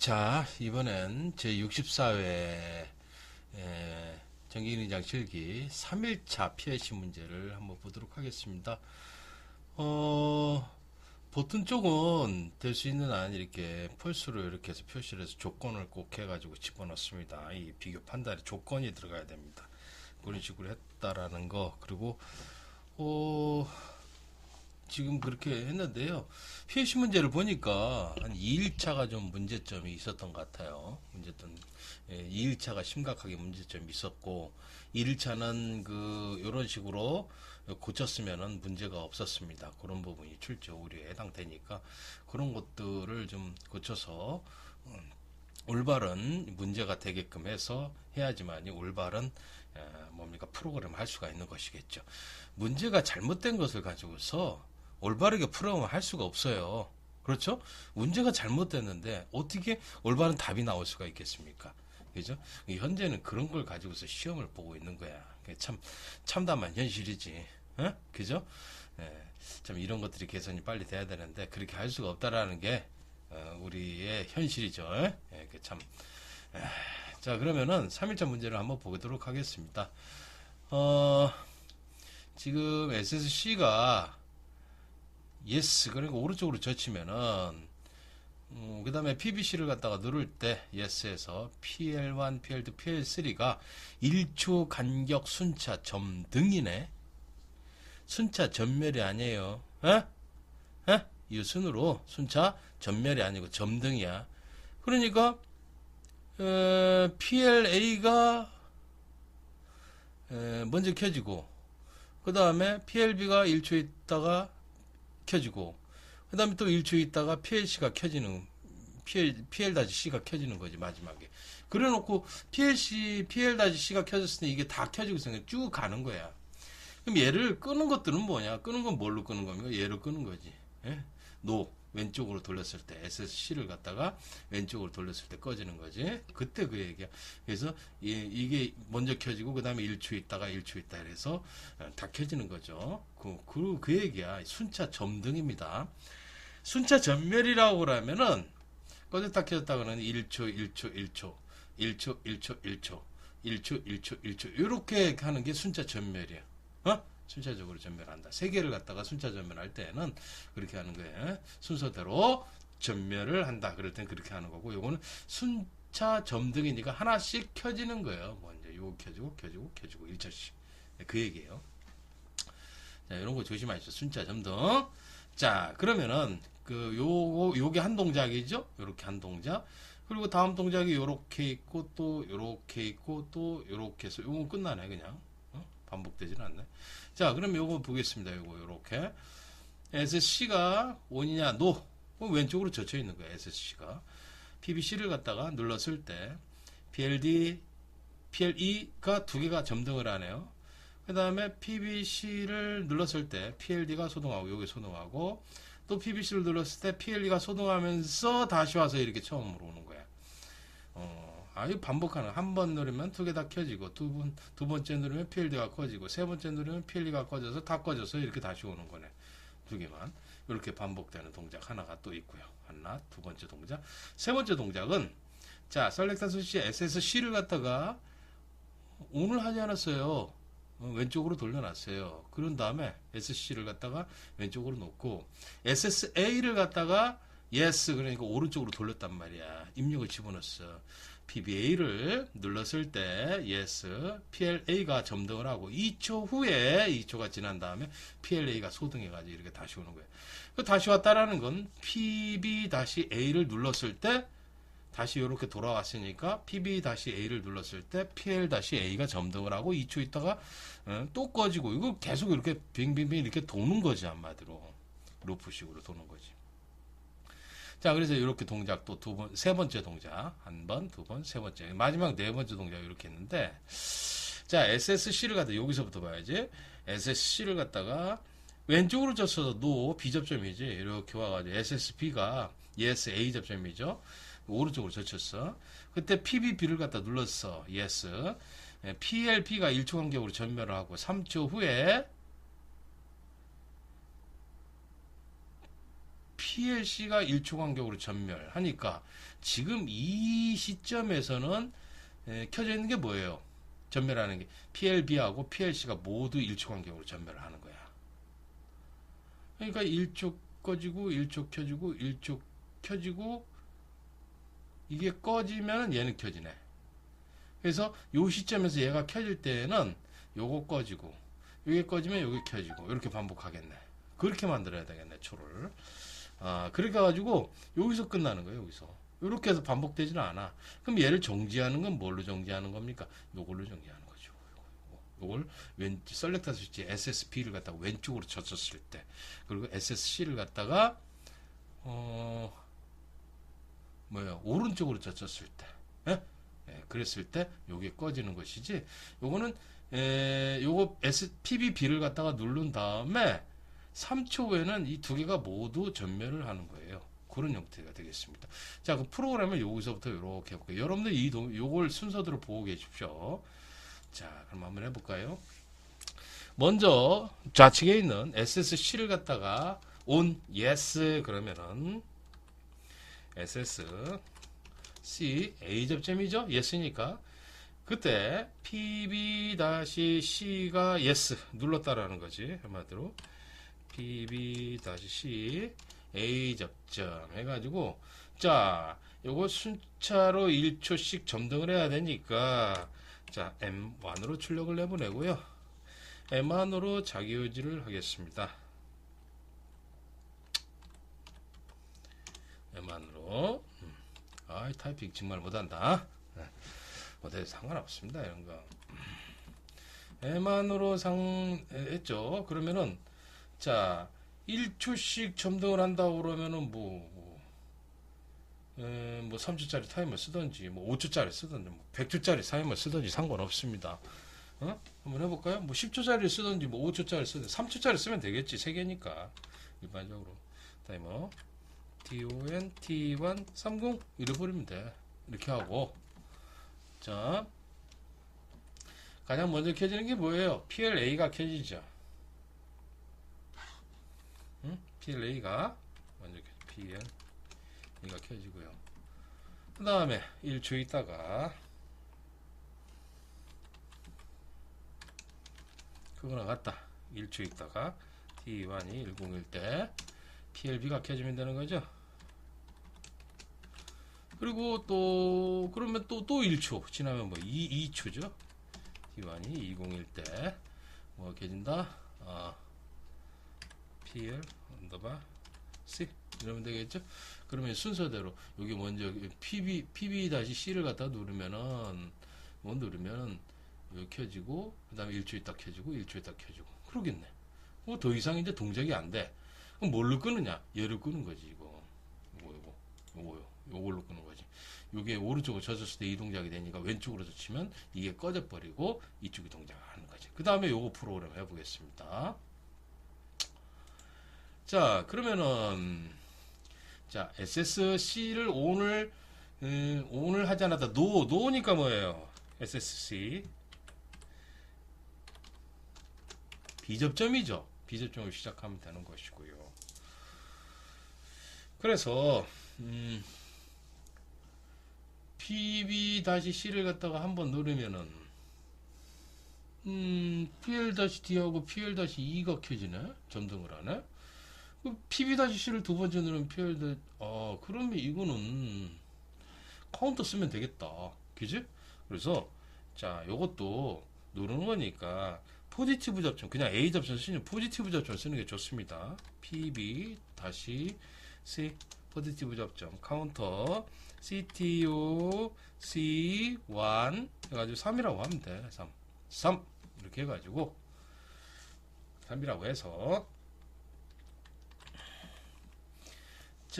자, 이번엔 제64회 정기인장 실기 3일차 PLC 문제를 한번 보도록 하겠습니다. 어, 보통 쪽은 될 수 있는 한 이렇게 펄스로 이렇게 해서 표시를 해서 조건을 꼭 해가지고 집어넣습니다. 이 비교 판단에 조건이 들어가야 됩니다. 그런 식으로 했다라는 거, 그리고, 어, 지금 그렇게 했는데요. PLC 문제를 보니까 한 2일차가 좀 문제점이 있었던 것 같아요. 문제점, 예, 2일차가 심각하게 문제점이 있었고, 1일차는 그, 요런 식으로 고쳤으면은 문제가 없었습니다. 그런 부분이 출제 오류에 해당되니까 그런 것들을 좀 고쳐서, 음, 올바른 문제가 되게끔 해서 해야지만이 올바른 에, 뭡니까 프로그램 할 수가 있는 것이겠죠. 문제가 잘못된 것을 가지고서 올바르게 풀어면 할 수가 없어요. 그렇죠? 문제가 잘못됐는데 어떻게 올바른 답이 나올 수가 있겠습니까? 그죠? 현재는 그런 걸 가지고서 시험을 보고 있는 거야. 참 참담한 현실이지. 어? 그죠? 예, 참 이런 것들이 개선이 빨리 돼야 되는데 그렇게 할 수가 없다라는 게 어, 우리의 현실이죠. 예, 그 참. 에, 자, 그러면은 3일차 문제를 한번 보도록 하겠습니다. 어, 지금 SSC가 yes 그러니까 오른쪽으로 젖히면은 음, 그 다음에 PBC를 갖다가 누를 때 yes에서 PL1, PL2, PL3가 1초 간격 순차 점 등이네 순차 전멸이 아니에요 에? 에? 이 순으로 순차 전멸이 아니고 점등이야 그러니까 에, PLA가 에, 먼저 켜지고 그 다음에 PLB가 1초 있다가 켜지고 그 다음에 또 1초 있다가 PLC가 켜지는 PL, PL-C가 켜지는 거지 마지막에. 그래 놓고 PLC, PL-C가 켜졌을 때 이게 다 켜지고 있으니까 쭉 가는 거야. 그럼 얘를 끄는 것들은 뭐냐? 끄는 건 뭘로 끄는 겁니까? 얘를 끄는 거지. 예? 노 왼쪽으로 돌렸을 때 SSC를 갖다가 왼쪽으로 돌렸을 때 꺼지는 거지. 그때 그 얘기야. 그래서 이, 이게 먼저 켜지고 그 다음에 1초 있다가 1초 있다 이래서 다 켜지는 거죠. 그, 그, 그 얘기야. 순차 점등입니다. 순차 전멸이라고 그러면은 꺼졌다 켜졌다 그러면 1초 1초 1초 1초 1초 1초 1초 1초 1초. 이렇게 하는 게 순차 전멸이야. 어? 순차적으로 전멸한다. 세 개를 갖다가 순차 전멸할 때는 그렇게 하는 거예요. 순서대로 전멸을 한다. 그럴 땐 그렇게 하는 거고, 요거는 순차 점등이니까 하나씩 켜지는 거예요. 뭐 이제 요거 켜지고, 켜지고, 켜지고, 1차씩. 그 얘기예요. 자, 이런 거 조심하시죠. 순차 점등. 자, 그러면은, 그, 요거, 요게 한 동작이죠? 요렇게 한 동작. 그리고 다음 동작이 요렇게 있고, 또 요렇게 있고, 또 요렇게 해서, 요거 끝나네, 그냥. 반복되지는 않네. 자, 그럼 요거 보겠습니다. 요거 요렇게 SSC가 ON이냐 NO 왼쪽으로 젖혀 있는 거예요. SSC가 PBC를 갖다가 눌렀을 때 PLD, PLE가 두 개가 점등을 하네요. 그 다음에 PBC를 눌렀을 때 PLD가 소동하고 여기 소동하고 또 PBC를 눌렀을 때 PLE가 소동하면서 다시 와서 이렇게 처음으로 오는 거야. 어, 아유 반복하는 한 번 누르면 두 개 다 켜지고 두 번 두 번째 누르면 PLD가 꺼지고 세 번째 누르면 PLD가 꺼져서 다 꺼져서 이렇게 다시 오는 거네. 두 개만. 이렇게 반복되는 동작 하나가 또 있고요. 하나 두 번째 동작. 세 번째 동작은 자 셀렉터 스시 SSC를 갖다가 오늘 하지 않았어요. 어, 왼쪽으로 돌려놨어요. 그런 다음에 SC를 갖다가 왼쪽으로 놓고 SSA를 갖다가 yes 그러니까 오른쪽으로 돌렸단 말이야. 입력을 집어넣었어 PBA를 눌렀을 때 yes, PLA가 점등을 하고 2초 후에 2초가 지난 다음에 PLA가 소등해가지고 이렇게 다시 오는 거예요. 그 다시 왔다라는 건 PB-A를 눌렀을 때 다시 이렇게 돌아왔으니까 PB-A를 눌렀을 때 PL-A가 점등을 하고 2초 있다가 어, 또 꺼지고 이거 계속 이렇게 빙빙빙 이렇게 도는 거지 한마디로 루프식으로 도는 거지. 자, 그래서 이렇게 동작 또 두 번, 세 번째 동작. 한 번, 두 번, 세 번째. 마지막 네 번째 동작 이렇게 했는데, 자, SSC를 갖다 여기서부터 봐야지. SSC를 갖다가 왼쪽으로 노, B접점이지. 이렇게 와가지고 SSB가 yes, A 접점이죠. 오른쪽으로 젖혔어. 그때 PBB를 갖다 눌렀어. yes. PLB가 1초 간격으로 전멸을 하고 3초 후에 PLC가 1초 간격으로 전멸하니까 지금 이 시점에서는 에, 켜져 있는 게 뭐예요? 전멸하는 게 PLB하고 PLC가 모두 1초 간격으로 전멸을 하는 거야. 그러니까 1초 꺼지고 1초 켜지고 1초 켜지고 이게 꺼지면 얘는 켜지네. 그래서 요 시점에서 얘가 켜질 때는 요거 꺼지고 요게 꺼지면 요게 켜지고 이렇게 반복하겠네. 그렇게 만들어야 되겠네 초를. 아 그렇게 해가지고 여기서 끝나는 거예요 여기서. 이렇게 해서 반복되지는 않아. 그럼 얘를 정지하는 건 뭘로 정지하는 겁니까? 요걸로 정지하는 거죠. 요걸 왼 셀렉터 스위치 SSP를 갖다가 왼쪽으로 젖혔을 때 그리고 SSC를 갖다가 어 뭐야 오른쪽으로 젖혔을 때 예? 예, 그랬을 때 요게 꺼지는 것이지 요거는 에, 요거 S, PBB를 갖다가 누른 다음에 3초 후에는 이 두 개가 모두 전멸을 하는 거예요. 그런 형태가 되겠습니다. 자, 그 프로그램을 여기서부터 이렇게 해볼게요. 여러분들 이, 동- 요걸 순서대로 보고 계십시오. 자, 그럼 한번 해볼까요? 먼저 좌측에 있는 SSC를 갖다가 on, yes 그러면은 SS C A 접점이죠? yes니까 그때 PB-C가 yes 눌렀다라는 거지 한마디로 PB-C A 접점 해가지고 자 요거 순차로 1초씩 점등을 해야 되니까 자 M1으로 출력을 내보내고요. M1으로 자기유지를 하겠습니다. M1으로. 아 타이핑 정말 못한다. 네. 못해도 상관없습니다 이런 거. M1으로 상 했죠. 그러면은 자 1초씩 점등을 한다고 그러면은 뭐, 뭐, 에, 뭐 3초짜리 타이머 쓰든지 뭐 5초짜리 쓰든지 뭐 100초짜리 타이머 쓰든지 상관없습니다. 어? 한번 해볼까요? 뭐 10초짜리 쓰든지 뭐 5초짜리 쓰든지 3초짜리 쓰면 되겠지. 세 개니까 일반적으로 타이머 TON T1 30 이래버리면 돼. 이렇게 하고 자 가장 먼저 켜지는 게 뭐예요? PLA가 켜지죠. PLA가 먼저 PLA가 켜지고요. 그 다음에 1초 있다가 그거랑 같다. 1초 있다가 T1이 101때 PLB가 켜지면 되는 거죠. 그리고 또 그러면 또또 1초 지나면 뭐 2, 2초죠. T1이 201때뭐 켜진다. 아, PL 언더바 C 이러면 되겠죠? 그러면 순서대로 여기 먼저 PB PB-C를 갖다 누르면은 뭐 누르면은 켜지고 그다음에 1초 있다 켜지고 1초 있다 켜지고 그러겠네. 뭐 더 이상 이제 동작이 안 돼. 그럼 뭘로 끄느냐? 얘를 끄는 거지 이거. 이거 이거 요거요. 요걸로 끄는 거지. 요게 오른쪽으로 젖었을 때 이 동작이 되니까 왼쪽으로 젖히면 이게 꺼져 버리고 이쪽이 동작을 하는 거지. 그 다음에 요거 프로그램 해보겠습니다. 자, 그러면은 자 SSC를 온을 음, 온을 하지 않았다. 노 노니까 뭐예요? SSC 비접점이죠. 비접점을 시작하면 되는 것이고요. 그래서 음, PB-C를 갖다가 한번 누르면은 음, PL-D하고 PL-E가 켜지네. 점등을 하네. 그 PB-C를 두 번째 누르면 PL, 아, 그러면 이거는 카운터 쓰면 되겠다. 그지? 그래서, 자, 요것도 누르는 거니까, 포지티브 접점, 그냥 A 접점 쓰는, 포지티브 접점 쓰는 게 좋습니다. PB, 다시, C, 포지티브 접점, 카운터, CTO, C1, 해가지고 3이라고 하면 돼. 3. 3. 이렇게 해가지고, 3이라고 해서,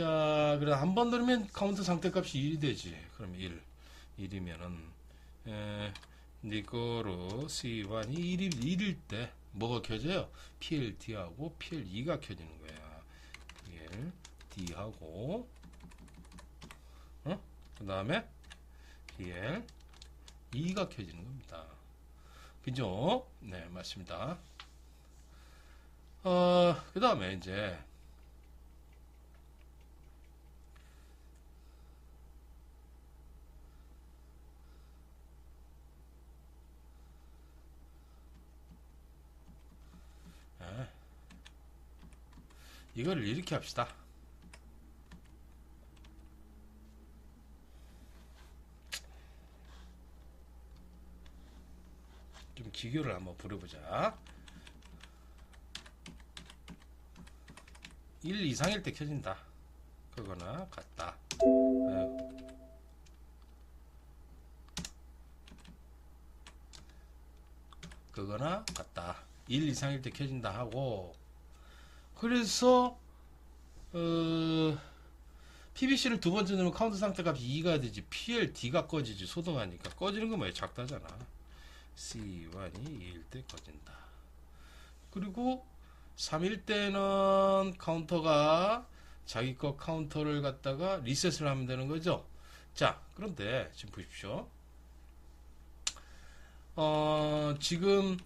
자, 그래 한 번 누르면 카운트 상태값이 1이 되지. 그럼 1. 1이면은 에, 니거로 C1이 1일, 1일 때 뭐가 켜져요? PLD하고 PL2가 켜지는 거야. PLD하고 어? 그 다음에 PL2가 켜지는 겁니다. 그죠? 네, 맞습니다. 어, 그 다음에 이제 이거를 이렇게 합시다. 좀 기교를 한번 부려보자. 1 이상일 때 켜진다. 그거나 같다. 아유. 그거나 같다. 1 이상일 때 켜진다 하고 그래서 어, PBC를 두 번째 넣으면 카운트 상태 값이 2가 되지 PLD가 꺼지지 소등하니까 꺼지는 건 뭐야? 작다잖아. C1이 2일 때 꺼진다. 그리고 3일 때는 카운터가 자기 거 카운터를 갖다가 리셋을 하면 되는 거죠? 자 그런데 지금 보십시오. 어, 지금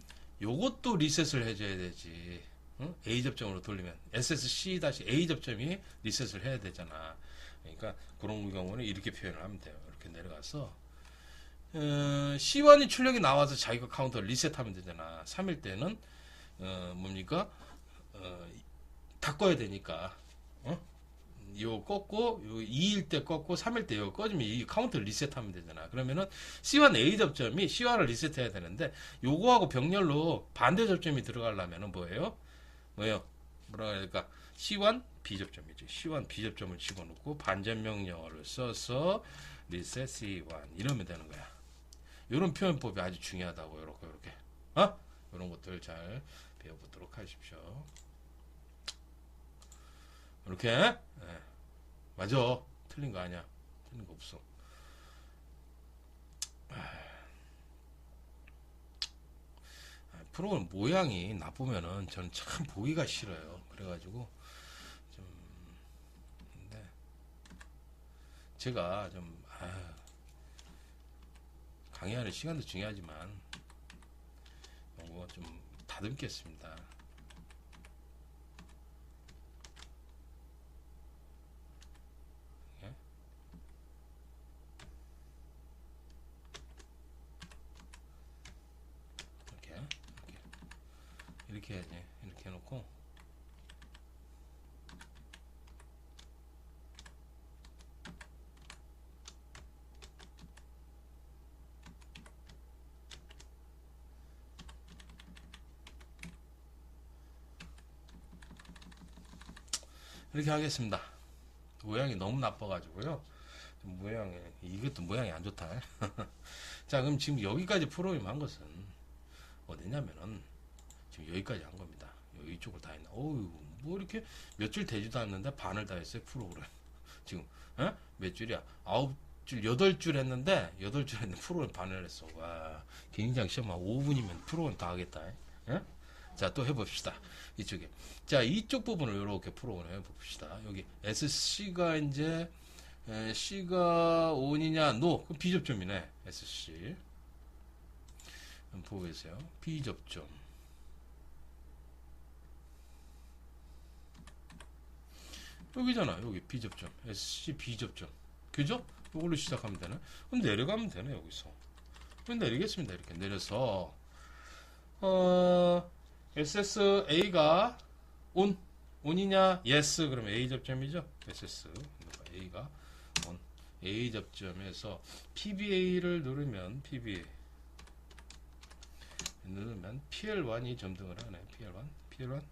요것도 리셋을 해줘야 되지. 응? A 접점으로 돌리면 SSC-A 접점이 리셋을 해야 되잖아. 그러니까 그런 경우는 이렇게 표현을 하면 돼요. 이렇게 내려가서 어, C1이 출력이 나와서 자기가 카운터 리셋하면 되잖아. 3일 때는 어, 뭡니까? 어, 다 꺼야 되니까. 어? 요 꺾고 요 2일 때 꺾고 3일 때 요 꺼지면 이 카운터 리셋하면 되잖아. 그러면은 C1 A 접점이 C1을 리셋해야 되는데 요거하고 병렬로 반대 접점이 들어가려면은 뭐예요? 뭐예요? 뭐라 해야 될까? C1 B 접점이죠. C1 B 접점을 집어넣고 반전 명령어를 써서 리셋 C1 이러면 되는 거야. 요런 표현법이 아주 중요하다고 요렇게 요렇게. 어? 요런 것들 잘 배워보도록 하십시오. 이렇게 예. 맞아 틀린 거 아니야 틀린 거 없어 아, 프로그램 모양이 나쁘면은 저는 참 보기가 싫어요. 그래가지고 좀 근데 제가 좀 아, 강의하는 시간도 중요하지만 요거 좀 다듬겠습니다 이렇게 이렇게 이렇게 해야지 이렇게 해놓고 이렇게 하겠습니다. 모양이 너무 나빠 가지고요. 좀 모양이 이것도 모양이 안 좋다. 자 그럼 지금 여기까지 프로그램 한 것은 어디냐면은 지금 여기까지 한 겁니다. 이쪽을 다 했나? 어우 뭐 이렇게 몇 줄 되지도 않는데 반을 다 했어요 프로그램. 지금 어? 몇 줄이야? 아홉 줄 여덟 줄 했는데 여덟 줄 했는데 프로그램 반을 했어. 와 굉장히 시험 한 5분이면 프로그램 다 하겠다. 예? 자또 해봅시다. 이쪽에 자 이쪽 부분을 이렇게 프로그램 해봅시다. 여기 SC가 이제 에, C가 ON이냐 NO 그럼 비접점이네 SC 보고 계세요. 비접점. 여기잖아. 여기 비접점. SC 비접점. 그죠? 이걸로 시작하면 되네. 그럼 내려가면 되네, 여기서. 그럼 내리겠습니다. 이렇게 내려서, 어, SSA가 on. on이냐? yes. 그러면 A 접점이죠? SS. A가 on. A 접점에서 PBA를 누르면 PBA. 누르면 PL1이 점등을 하네. PL1, PL1,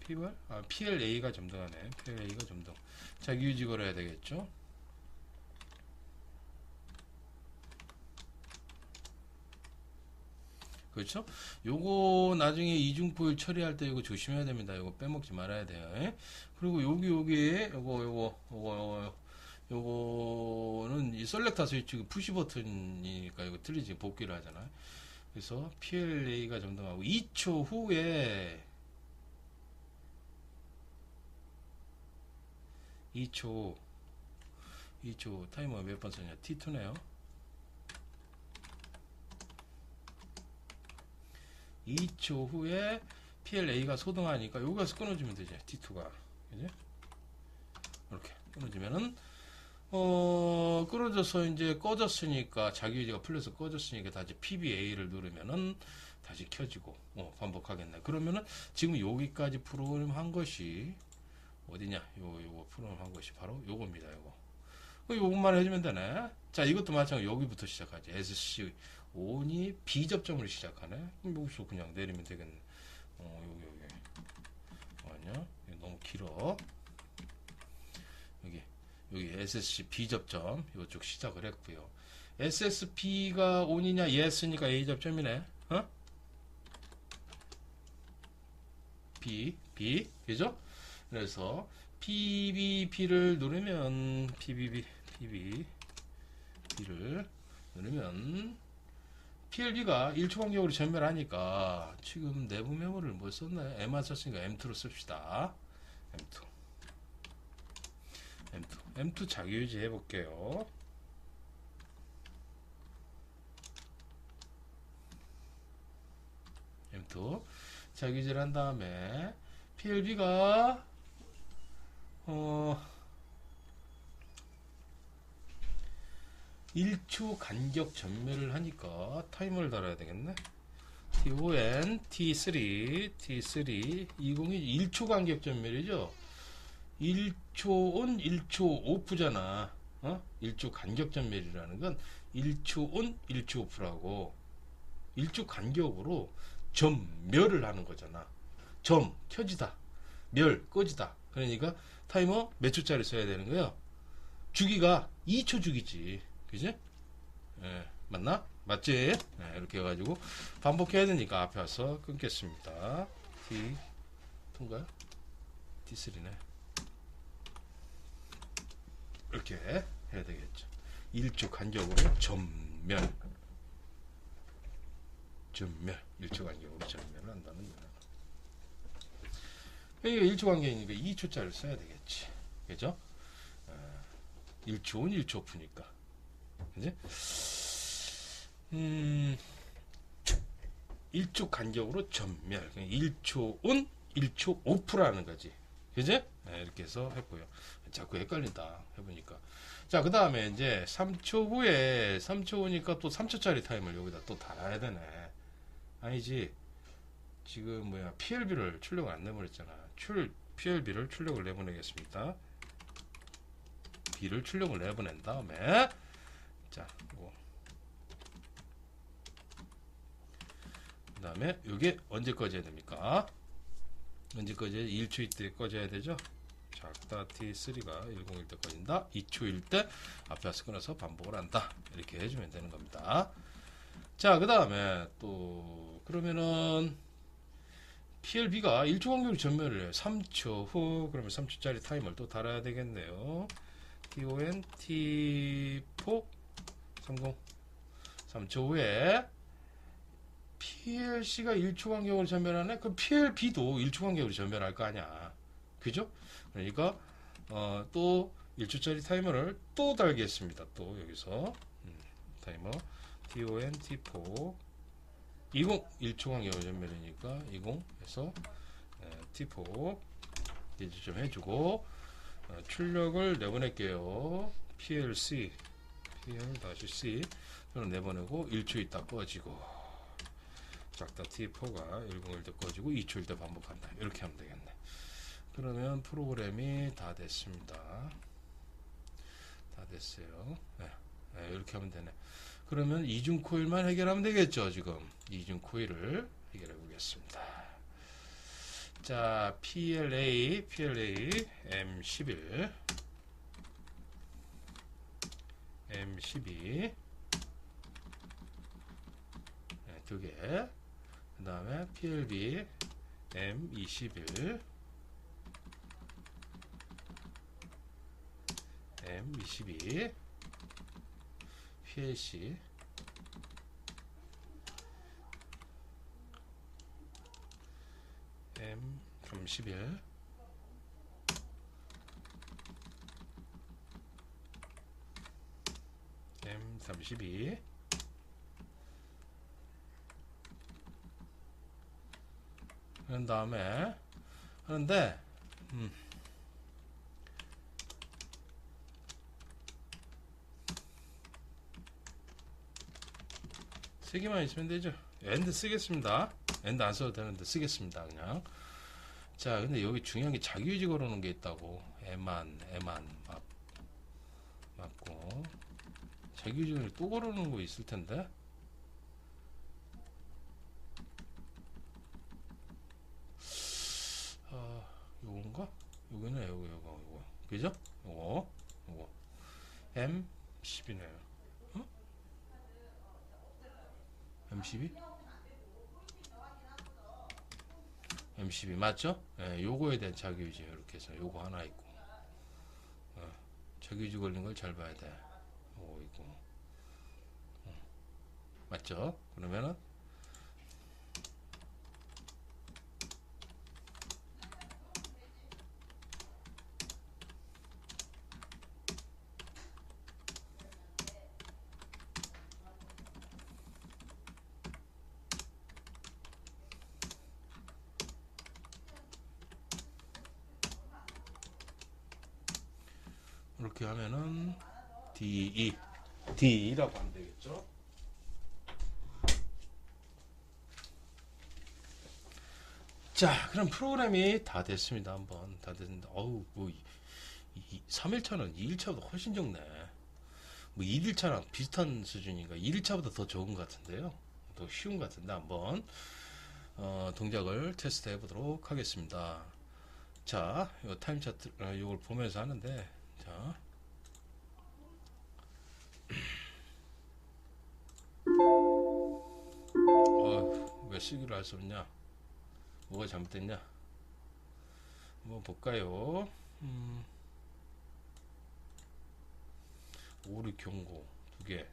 PL, 아 PLA가 점등하네. PLA가 점등. 자기 유지 걸어야 되겠죠. 그렇죠? 요거 나중에 이중포일 처리할 때 이거 조심해야 됩니다. 이거 빼먹지 말아야 돼요. 예? 그리고 여기 여기에 요거 요거 요거 요거 요거 는 이 셀렉터 스위치 푸시 버튼이니까 이거 틀리지 복귀를 하잖아요. 그래서 PLA가 점등하고 2초 후에 2초. 2초. 타이머 몇 번 썼냐? T2네요. 2초 후에 PLA가 소등하니까 여기 가서 끊어주면 되지 T2가. 그지? 이렇게 끊어주면은 어, 끊어져서 이제 꺼졌으니까 자기유지가 풀려서 꺼졌으니까 다시 PBA를 누르면은 다시 켜지고 어, 반복하겠네. 그러면은 지금 여기까지 프로그램 한 것이 어디냐? 요 요거 프롬한 것이 바로 요겁니다. 요거. 그 요것만 해주면 되네. 자, 이것도 마찬가지 여기부터 시작하지. SC 온이 B 접점으로 시작하네. 여기서 그냥 내리면 되겠네. 어, 여기 여기. 아니야? 너무 길어. 여기 여기 SSC B 접점 이쪽 시작을 했고요. SSB가 온이냐 yes니까 A 접점이네. 어? B B 그죠? 그래서 PBB를 누르면 PBB PB B를 누르면 PLB가 1초 간격으로 전멸하니까 지금 내부 메모를 뭐 썼나요? M만 썼으니까 M2로 씁시다. M2 M2 M2 자기유지 해볼게요. M2 자기유지를 한 다음에 PLB가 어 1초 간격 전멸을 하니까 타이머를 달아야 되겠네. TON T3 T3 20이 1초 간격 전멸이죠. 1초 온 1초 오프잖아. 어? 1초 간격 전멸이라는 건 1초 온 1초 오프라고 1초 간격으로 전멸을 하는 거잖아. 점 켜지다. 멸 꺼지다. 그러니까 타이머 몇 초짜리 써야 되는 거야? 주기가 2초 주기지. 그지? 예, 맞나? 맞지? 예, 이렇게 해가지고 반복해야 되니까 앞에 와서 끊겠습니다. T, 통가요? T3네. 이렇게 해야 되겠죠. 1초 간격으로 전멸. 전멸. 1초 간격으로 전멸을 한다는 거야. 이게 1초 간격이니까 2초짜리 써야 되겠 지. 그죠? 어, 1초는 1초 오프니까. 그지? 음, 1초 간격으로 전멸. 1초 온, 1초 오프라는 거지. 그지? 네, 이렇게 해서 했고요. 자꾸 헷갈린다. 해보니까. 자, 그 다음에 이제 3초 후에, 3초 후니까 또 3초짜리 타임을 여기다 또 달아야 되네. 아니지. 지금 뭐야, PLB를 출력을 안 내보냈잖아. 출, PLB를 출력을 내보내겠습니다. B를 출력을 내보낸 다음에, 자, 이거. 그 다음에, 이게 언제 꺼져야 됩니까? 언제 꺼져야 1초일 때 꺼져야 되죠? 작다 T3가 101 때 꺼진다. 2초일 때 앞에 와서 끊어서 반복을 한다. 이렇게 해주면 되는 겁니다. 자, 그 다음에 또, 그러면은, PLB가 1초 간격으로 전멸을 해요. 3초 후, 그러면 3초짜리 타임을 또 달아야 되겠네요. TON T4 30 3초 후에 PLC가 1초 간격으로 전멸하네? 그럼 PLB도 1초 간격으로 전멸할 거 아니야. 그죠? 그러니까 어, 또 1초짜리 타이머를 또 달겠습니다. 또 여기서 음, 타이머 TON T4 20 1초 간격으로 전멸이니까 20 해서 T4 이제 좀 해주고 어, 출력을 내보낼게요. PLC PL-C 저는 내보내고 1초 있다 꺼지고 작다 T4가 101 때 꺼지고 2초일 때 반복한다. 이렇게 하면 되겠네. 그러면 프로그램이 다 됐습니다. 다 됐어요. 네, 네, 이렇게 하면 되네. 그러면 이중 코일만 해결하면 되겠죠, 지금. 이중 코일을 해결해 보겠습니다. 자, PLA, PLA M11, M12, 네, 두 개. 그 다음에 PLB M21, M22, PLC, M31, M32, 그런 다음에 하는데 음. 세 개만 있으면 되죠. 엔드 쓰겠습니다. 엔드 안 써도 되는데 쓰겠습니다. 그냥 자, 근데 여기 중요한 게 자기유지 걸어놓은 게 있다고. 에만, 에만, 맞, 맞고. 자기유지 또 걸어놓은 거 있을 텐데. 아, 요건가? 요거네, 요거, 요거, 요거. 그죠? 요거, 요거. M12네요. 어? M12? M12 맞죠? 예, 요거에 대한 자기유지 이렇게 해서 요거 하나 있고 어, 자기유지 걸린 걸 잘 봐야 돼 요거 있고 어, 맞죠? 그러면은 이렇게 하면은 D2 D2라고 하면 되겠죠? 자, 그럼 프로그램이 다 됐습니다. 한번 다 됐는데, 어우, 뭐, 이, 이, 3일차는 2일차보다 훨씬 적네. 뭐, 1일차랑 비슷한 수준인가? 1일차보다 더 적은 것 같은데요. 더 쉬운 것 같은데, 한번, 어, 동작을 테스트 해보도록 하겠습니다. 자, 이 타임 차트, 어, 이걸 보면서 하는데, 자. 어, 왜 쓰기로 할 수 없냐? 뭐가 잘못됐냐? 뭐 볼까요? 음, 오류 경고 두 개.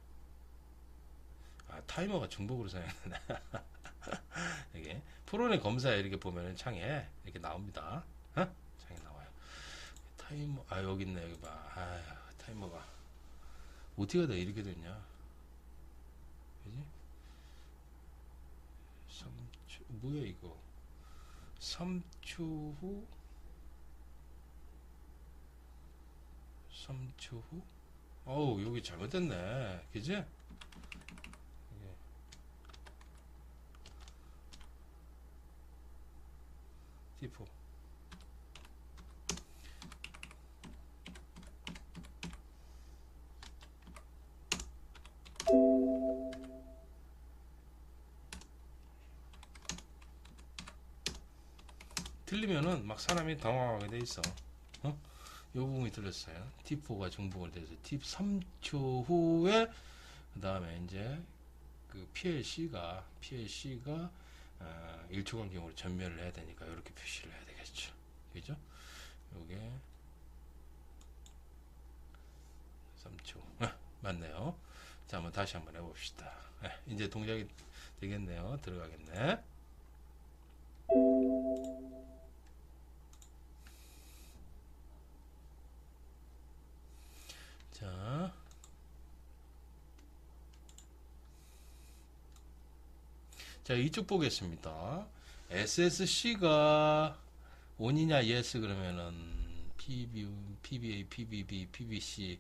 아, 타이머가 중복으로 사용했네. 이게 프로그램 검사에 이렇게 보면은 창에 이렇게 나옵니다. 어? 타이머 아 여기 있네 여기 봐. 아 타이머가 어떻게 하다 이렇게 됐냐? 그지? 3초 뭐야 이거? 3초 후 3초 후 어우 여기 잘못됐네 그지? 이게. T4 틀리면은 막 사람이 당황하게 돼 있어. 어? 요 부분이 틀렸어요. T4가 중복을 돼서 T 3초 후에 그 다음에 이제 그 PLC가 PLC가 어, 1초 간격으로 전멸을 해야 되니까 이렇게 표시를 해야 되겠죠. 그죠? 요게 3초. 아, 맞네요. 자, 한번 다시 한번 해봅시다. 네, 이제 동작이 되겠네요. 들어가겠네. 자. 자, 이쪽 보겠습니다. SSC가 on이냐 yes 그러면은 PB, PBA, PBB, PBC,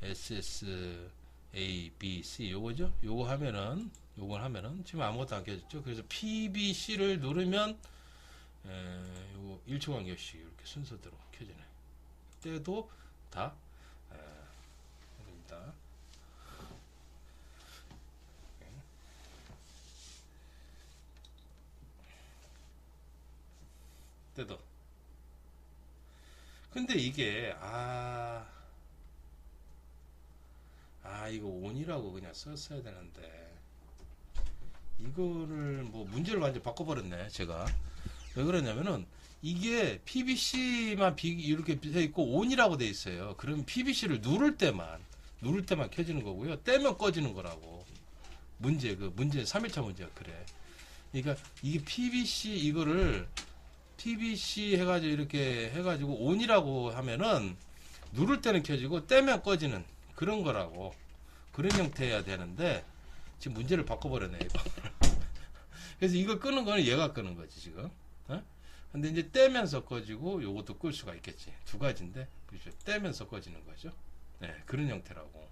SS, A, B, C 요거죠? 요거 하면은 요걸 하면은 지금 아무것도 안 켜졌죠? 그래서 PBC를 누르면 에, 요거 1초 간격씩 이렇게 순서대로 켜지네. 때도 다 에, 됩니다. 때도. 근데 이게 아. 아 이거 온이라고 그냥 썼어야 되는데 이거를 뭐 문제를 완전 바꿔버렸네 제가 왜 그러냐면은 이게 PVC만 이렇게 돼 있고 온이라고 돼 있어요 그러면 PVC를 누를 때만 누를 때만 켜지는 거고요. 떼면 꺼지는 거라고. 문제 그 문제 3일차 문제가 그래. 그러니까 이게 PVC 이거를 PVC 해가지고 이렇게 해가지고 온이라고 하면은 누를 때는 켜지고 떼면 꺼지는 그런 거라고. 그런 형태여야 되는데 지금 문제를 바꿔버렸네 이거. 그래서 이거 끄는 거는 얘가 끄는 거지 지금. 어? 근데 이제 떼면서 꺼지고 요것도 끌 수가 있겠지. 두 가지인데 그죠? 떼면서 꺼지는 거죠 네 그런 형태라고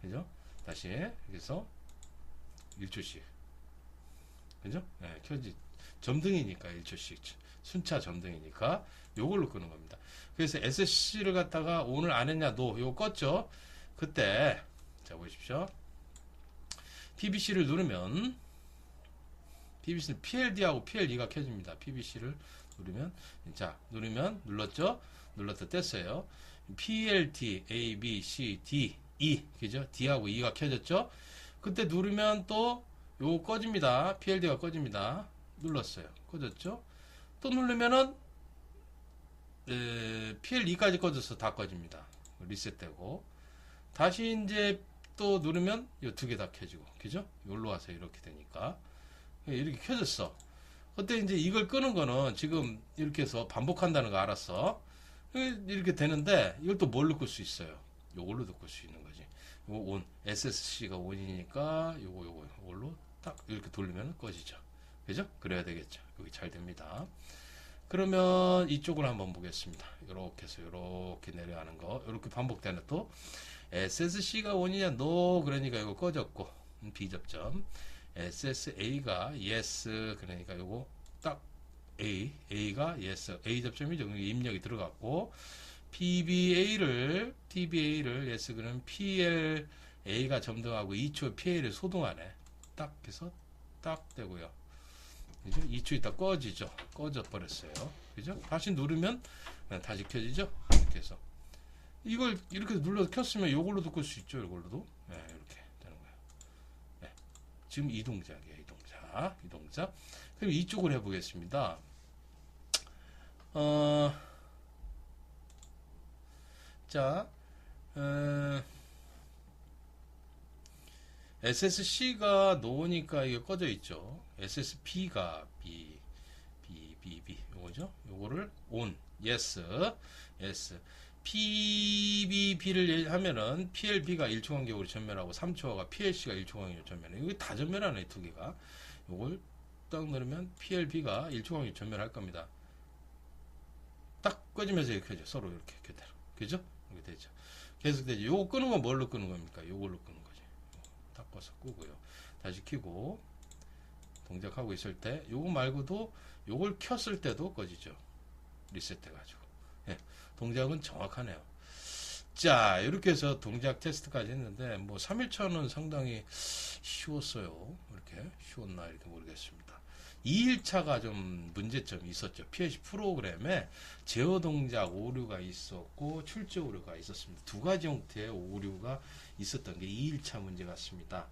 그죠 다시 그래서 1초씩 그죠 네 켜지 점등이니까 1초씩 순차 점등이니까 요걸로 끄는 겁니다. 그래서 SC를 갖다가 오늘 안 했냐 노 요거 껐죠. 그때 자 보십시오. PBC를 누르면 PBC는 PLD하고 PL2가 켜집니다. PBC를 누르면 자 누르면 눌렀죠. 눌렀다 뗐어요. PLT A B C D E 그죠? D하고 E가 켜졌죠. 그때 누르면 또 요거 꺼집니다. PLD가 꺼집니다. 눌렀어요. 꺼졌죠? 또 누르면은 에, PL2까지 꺼져서 다 꺼집니다. 리셋되고 다시 이제 또 누르면 이두개 다 켜지고 그죠? 여기로 와서 이렇게 되니까 이렇게 켜졌어. 그때 이제 이걸 끄는 거는 지금 이렇게 해서 반복한다는 거 알았어. 이렇게 되는데 이걸 또 뭘로 끌 수 있어요? 요걸로도 끌 수 있는 거지. 요거 온 SSC가 온이니까 요거 요거 요걸로 딱 이렇게 돌리면 꺼지죠. 그죠? 그래야 되겠죠. 여기 잘 됩니다. 그러면 이쪽을 한번 보겠습니다. 이렇게 해서 이렇게 내려가는 거 이렇게 반복되는 또 SSC가 원이냐 NO 그러니까 이거 꺼졌고 음, 비접점 SSA가 yes 그러니까 이거 딱 A A가 yes A 접점이죠. 입력이 들어갔고 PBA를 TBA를 yes 그러면 PLA가 점등하고 2초 PL을 소등하네. 딱 해서 딱 되고요. 그죠? 2초 있다 꺼지죠. 꺼져 버렸어요. 그죠? 다시 누르면 그냥 다시 켜지죠. 이렇게 해서 이걸 이렇게 눌러서 켰으면 이걸로도 끌 수 있죠. 이걸로도 네, 이렇게 되는 거예요. 네. 지금 이 동작이에요. 이 동작. 그럼 이쪽을 해보겠습니다. 어, 자, 어, SSC가 놓으니까 이게 꺼져 있죠. SSP가 B, B, B, B, 요거죠. 요거를 on, yes, yes. PBB를 하면은 PLB가 1초 간격으로 전멸하고 3초가 PLC가 1초 간격으로 전멸해. 이게 다 전멸하네, 두 개가. 요걸 딱 누르면 PLB가 1초 간격으로 전멸할 겁니다. 딱 꺼지면서 이렇게 켜져. 서로 이렇게 교대로. 그죠? 이렇게 되죠. 계속 되죠. 요거 끄는 건 뭘로 끄는 겁니까? 요걸로 끄는 거지. 딱 꺼서 끄고요. 다시 켜고 동작하고 있을 때 요거 말고도 요걸 켰을 때도 꺼지죠. 리셋돼 가지고. 예. 동작은 정확하네요. 자, 이렇게 해서 동작 테스트까지 했는데 뭐 3일차는 상당히 쉬웠어요. 이렇게 쉬웠나 이렇게 모르겠습니다. 2일차가 좀 문제점이 있었죠. PLC 프로그램에 제어 동작 오류가 있었고 출제 오류가 있었습니다. 두 가지 형태의 오류가 있었던 게 2일차 문제 같습니다.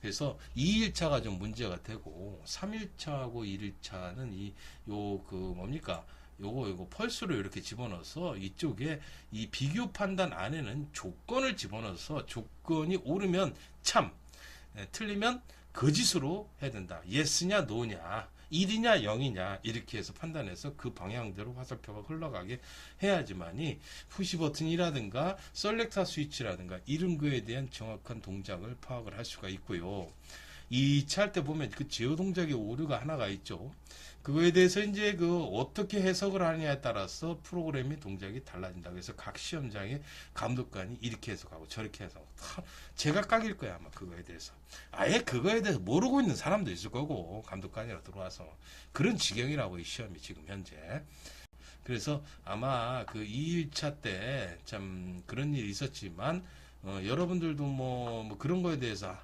그래서 2일차가 좀 문제가 되고 3일차하고 1일차는 이 요 그 뭡니까? 요거 요거 펄스로 이렇게 집어넣어서 이쪽에 이 비교 판단 안에는 조건을 집어넣어서 조건이 오르면 참 예, 틀리면 거짓으로 해야 된다. 예스냐 노냐 1이냐 0이냐 이렇게 해서 판단해서 그 방향대로 화살표가 흘러가게 해야지만이 푸시 버튼이라든가 셀렉터 스위치라든가 이런 거에 대한 정확한 동작을 파악을 할 수가 있고요. 2차 할 때 보면 그 제어 동작의 오류가 하나가 있죠. 그거에 대해서 이제 그 어떻게 해석을 하느냐에 따라서 프로그램의 동작이 달라진다. 그래서 각 시험장의 감독관이 이렇게 해석하고 저렇게 해석하고 다 제각각일 거야 아마 그거에 대해서. 아예 그거에 대해서 모르고 있는 사람도 있을 거고 감독관이라 들어와서 그런 지경이라고 이 시험이 지금 현재. 그래서 아마 그 2일차 때 참 그런 일이 있었지만 어, 여러분들도 뭐, 뭐 그런 거에 대해서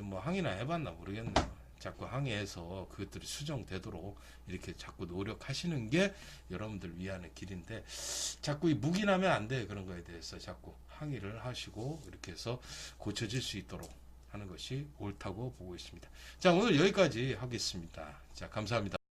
뭐 항의나 해봤나 모르겠네요. 자꾸 항의해서 그것들이 수정되도록 이렇게 자꾸 노력하시는 게 여러분들 위안의 길인데 자꾸 이 묵인하면 안 돼. 그런 거에 대해서 자꾸 항의를 하시고 이렇게 해서 고쳐질 수 있도록 하는 것이 옳다고 보고 있습니다. 자, 오늘 여기까지 하겠습니다. 자, 감사합니다.